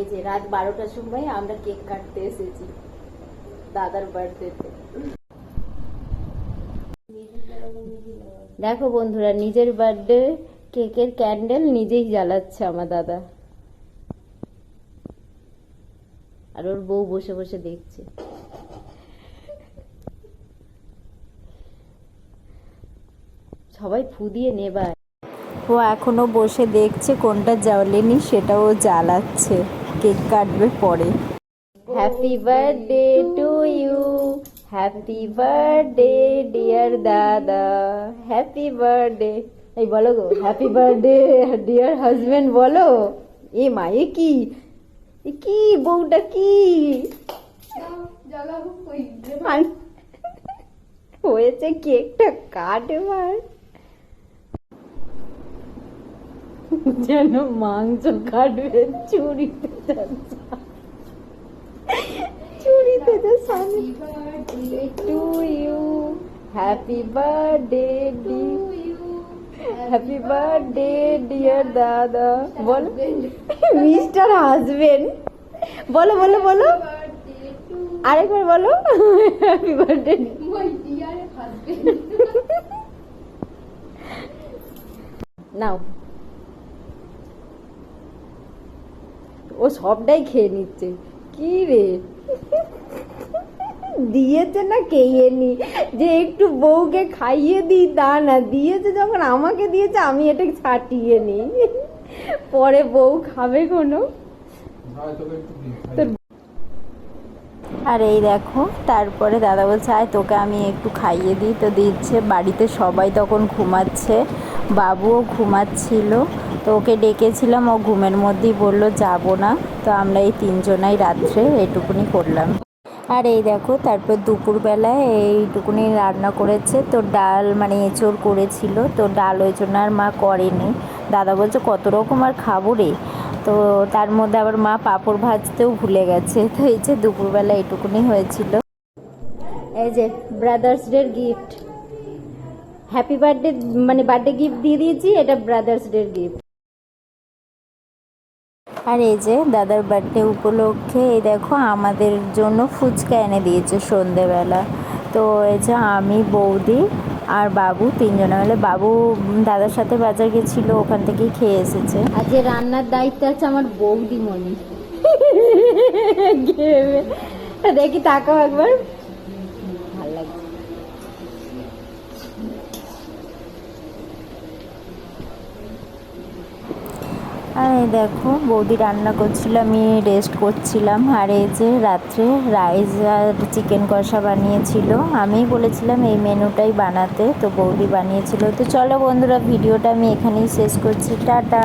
এই যে রাত বারোটার সময় আমরা কেক কাটতে এসেছি দাদার বার্থডেতে দেখো বন্ধুরা, নিজের বার্থডে কেকের ক্যান্ডেল নিজেই জ্বালাচ্ছে আমার দাদা। আর ওর বউ বসে বসে দেখছে। সবাই ফু দিয়ে নেবার ও এখনও বসে দেখছে কোনটা জ্বালেনি সেটাও জ্বালাচ্ছে। কেক কাটবে পরে। Happy birthday to you happy birthday dear দাদা। হ্যাপি বার্থডে এই বলো গো হ্যাপি বার্থডে ডিয়ার হাজবেন্ড বলো। এ মা, এ কি? কি, বউটা কি? হয়েছে কেকটা কাট এবার যেন মাংস কাটবে চুরিতে যাচ্ছে চুরিতে যে স্বামী to you happy birthday dear happy birthday dear দাদা বলো মিস্টার হাজবেন্ড বলো বলো বলো আরেকবার বলো। হ্যাপি বার্থডে নাও ও সবটাই খেয়ে নিচ্ছে। কি রে? দিয়েছে না খেয়ে নি? যে একটু বউকে খাইয়ে দিই তা না দিয়েছে যখন আমাকে দিয়েছে আমি এটা ছাটিয়ে নিই। পরে বউ খাবে কোনো? আর এই দেখো তারপরে দাদা বলছে আয় তোকে আমি একটু খাইয়ে দিই। তো দিচ্ছে বাড়িতে সবাই তখন ঘুমাচ্ছে। বাবুও ঘুমাচ্ছিল। তো ওকে ডেকেছিলাম, ও ঘুমের মধ্যেই বলল, যাব না। তো আমরা এই তিনজনাই রাত্রে এটুকুনি করলাম। আর এই দেখো, তারপর দুপুরবেলায় এইটুকুনি রান্না করেছে। তো ডাল মানে এঁচড় করেছিল। তো ডাল ওই জন্য আর মা করেনি। দাদা বলছে, কত রকম আর খাব রে? তো তার মধ্যে আবার মা পাঁপড় ভাজতেও ভুলে গেছে। তো এই যে দুপুরবেলা এটুকুনি হয়েছিল। এই যে brothers day gift happy birthday মানে বার্থডে গিফট দিয়ে দিয়েছি এটা ব্রাদার্স ডের গিফট আর এই যে দাদার বার্থডে উপলক্ষে এই দেখো আমাদের জন্য ফুচকা এনে দিয়েছে সন্ধেবেলা। তো এই যে আমি বৌদি আর বাবু তিনজনে মিলে। বাবু দাদার সাথে বাজার গেছিল ওখান থেকেই খেয়ে এসেছে। আর যে রান্নার দায়িত্ব আছে আমার বৌদি মনি দেখি তাকাও একবার। আর এই দেখো, বৌদি রান্না করছিল, আমি রেস্ট করছিলাম। আর এই যে রাত্রে রাইস আর চিকেন কষা বানিয়েছিল। আমি বলেছিলাম, এই মেনুটাই বানাতে। তো বৌদি বানিয়েছিল। তো চলো বন্ধুরা, ভিডিওটা আমি এখানেই শেষ করছি। টাটা।